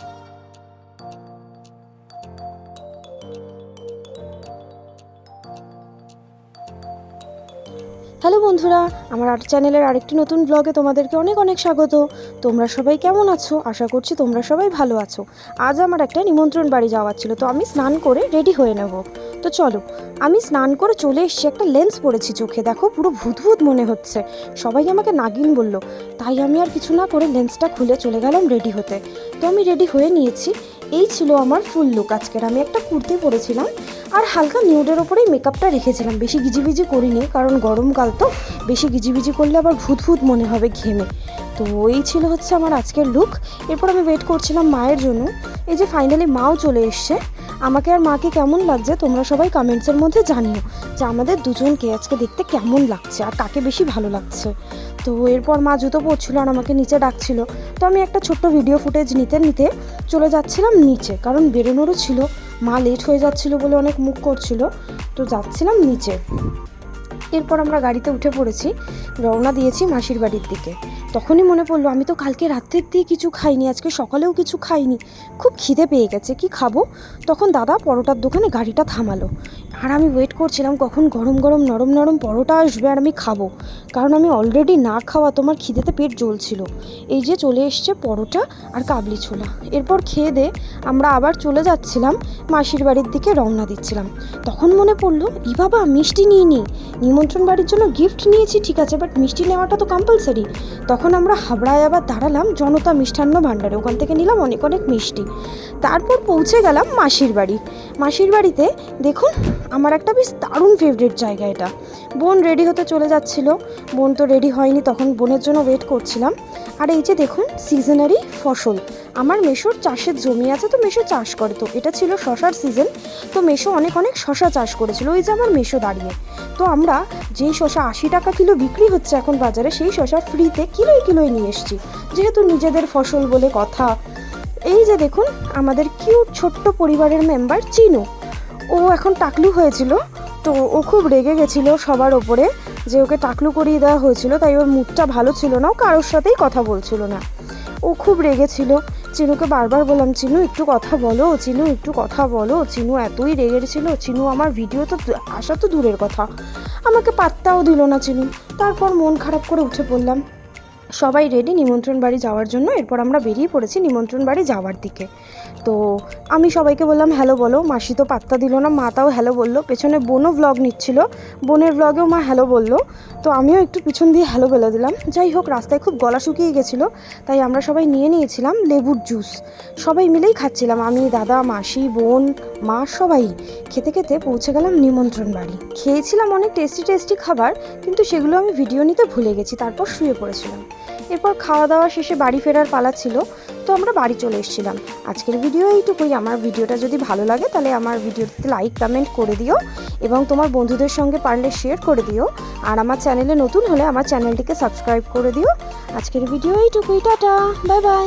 you hello বন্ধুরা, আমার art চ্যানেলের আরেকটি নতুন ব্লগে তোমাদেরকে অনেক অনেক স্বাগত। তোমরা সবাই কেমন আছো? আশা করছি তোমরা সবাই ভালো আছো। আজ আমার একটা নিমন্ত্রণ বাড়ি যাওয়ার ছিল, তো আমি স্নান করে রেডি হয়ে নেব। তো চলো, আমি স্নান করে চলে এসেছি একটা লেন্স পরেছি চোখে। দেখো, পুরো ভূত ভূত মনে হচ্ছে। সবাই আমাকে নাগিন বলল, তাই আমি আর কিছু না করে লেন্সটা খুলে চলে গেলাম রেডি হতে। তো আমি রেডি হয়ে নিয়েছি। এই ছিল আমার ফুল লুক আজকের আমি একটা কুর্তি পরেছিলাম আর হালকা নিউডের ওপরেই মেকআপটা রেখেছিলাম। বেশি গিজিবিজি করিনি, কারণ গরমকাল তো। বেশি গিজিবিজি করলে আবার ভূত ভূত মনে হবে ঘেমে। তো এই ছিল হচ্ছে আমার আজকের লুক এরপর আমি ওয়েট করছিলাম মায়ের জন্য। এই যে ফাইনালি মাও চলে এসছে। আমাকে আর মাকে কেমন লাগছে তোমরা সবাই কমেন্টসের মধ্যে জানিও যে আমাদের দুজনকে আজকে দেখতে কেমন লাগছে আর কাকে বেশি ভালো লাগছে। তো এরপর মা জুতো পরছিল আর আমাকে নিচে ডাকছিল। তো আমি একটা ছোট্ট ভিডিও ফুটেজ নিতে নিতে চলে যাচ্ছিলাম নিচে, কারণ বেরোনোরও ছিল। মা লেট হয়ে যাচ্ছিল বলে অনেক মুখ করছিল। তো যাচ্ছিলাম নিচে। এরপর আমরা গাড়িতে উঠে পড়েছি। রওনা দিয়েছি মাসির বাড়ির দিকে। তখনই মনে পড়ল, আমি তো কালকে রাত্রের দিয়ে কিছু খাইনি, আজকে সকালেও কিছু খাইনি। খুব খিদে পেয়ে গেছে, কি খাব? তখন দাদা পরোটার দোকানে গাড়িটা থামালো। আর আমি ওয়েট করছিলাম, কখন গরম গরম নরম নরম পরোটা আসবে আর আমি খাব। কারণ আমি অলরেডি না খাওয়া তোমার খিদেতে পেট জ্বলছিল। এই যে চলে এসছে পরোটা আর কাবলি ছোলা। এরপর খেয়ে দে, আমরা আবার চলে যাচ্ছিলাম, মাসির বাড়ির দিকে রওনা দিচ্ছিলাম। তখন মনে পড়ল, ই বাবা, মিষ্টি নিয়ে নিই নিমন্ত্রণ বাড়ির জন্য গিফট নিয়েছি, ঠিক আছে বাট মিষ্টি নেওয়াটা তো কম্পালসারি তখন আমরা হাবড়ায় আবার দাঁড়ালাম জনতা মিষ্টান্ন ভাণ্ডারে। ওখান থেকে নিলাম অনেক অনেক মিষ্টি। তারপর পৌঁছে গেলাম মাসির বাড়ি। মাসির বাড়িতে দেখুন, আমার একটা বেশ দারুণ ফেভারিট জায়গা এটা। বোন রেডি হতে চলে যাচ্ছিল। বোন তো রেডি হয়নি, তখন বোনের জন্য ওয়েট করছিলাম। আর এই যে দেখুন সিজনারি ফসল। আমার মেশোর চাষের জমি আছে তো মেশো চাষ করে তো, এটা ছিল শশার সিজন তো মেশো অনেক অনেক শশা চাষ করেছিল, ওই যে আমার মেশো দাঁড়িয়ে। তো আমরা যেই শশা আশি টাকা কিলো বিক্রি হচ্ছে এখন বাজারে, সেই শশা ফ্রিতে কিলোয় কিলোয় নিয়ে এসেছি। যেহেতু নিজেদের ফসল বলে কথা, এই যে দেখুন, আমাদের কিউট ছোট্ট পরিবারের মেম্বার চিনু। ও এখন টাকলু হয়েছিল, তো ও খুব রেগে গেছিল সবার ওপরে যে ওকে টাকলু করিয়ে দেওয়া হয়েছিল, তাই ওর মুডটা ভালো ছিল না, ও কারোর সাথেই কথা বলছিল না। ও খুব রেগেছিল চিনুকে বারবার বললাম, চিনু, একটু কথা বলো, চিনু, একটু কথা বলো, চিনু এতই রেগে ছিল, চিনু আমার ভিডিও তো আসা তো দূরের কথা। আমাকে পাত্তাও দিল না চিনু। তারপর মন খারাপ করে উঠে পড়লাম। সবাই রেডি নিমন্ত্রণ বাড়ি যাওয়ার জন্য। এরপর আমরা বেরিয়ে পড়েছি নিমন্ত্রণ বাড়ি যাওয়ার দিকে। তো আমি সবাইকে বললাম, হ্যালো বলো। মাসি তো পাত্তা দিল না, মা তাও হ্যালো বলল। পেছনে বোনও ভ্লগ নিচ্ছিল। বোনের ভ্লগেও মা হ্যালো বলল। তো আমিও একটু পিছন দিয়ে হ্যালো বলে দিলাম। যাই হোক, রাস্তায় খুব গলা শুকিয়ে গেছিল, তাই আমরা সবাই নিয়ে নিয়েছিলাম লেবুর জুস সবাই মিলেই খাচ্ছিলাম, আমি, দাদা, মাসি, বোন মা সবাই খেতে খেতে পৌঁছে গেলাম নিমন্ত্রণ বাড়ি। খেয়েছিলাম অনেক টেস্টি টেস্টি খাবার, কিন্তু সেগুলো আমি ভিডিও নিতে ভুলে গেছি, তারপর শুয়ে পড়েছিলাম। এরপর খাওয়া দাওয়া শেষে বাড়ি ফেরার পালা ছিল, তো আমরা বাড়ি চলে এসেছিলাম। আজকের ভিডিও এইটুকুই। আমার ভিডিওটা যদি ভালো লাগে, তাহলে আমার ভিডিওতে লাইক কমেন্ট করে দিও এবং তোমার বন্ধুদের সঙ্গে পারলে শেয়ার করে দিও। আর আমার চ্যানেলে নতুন হলে আমার চ্যানেলটিকে সাবস্ক্রাইব করে দিও। আজকের ভিডিও এইটুকুই। টাটা। Bye bye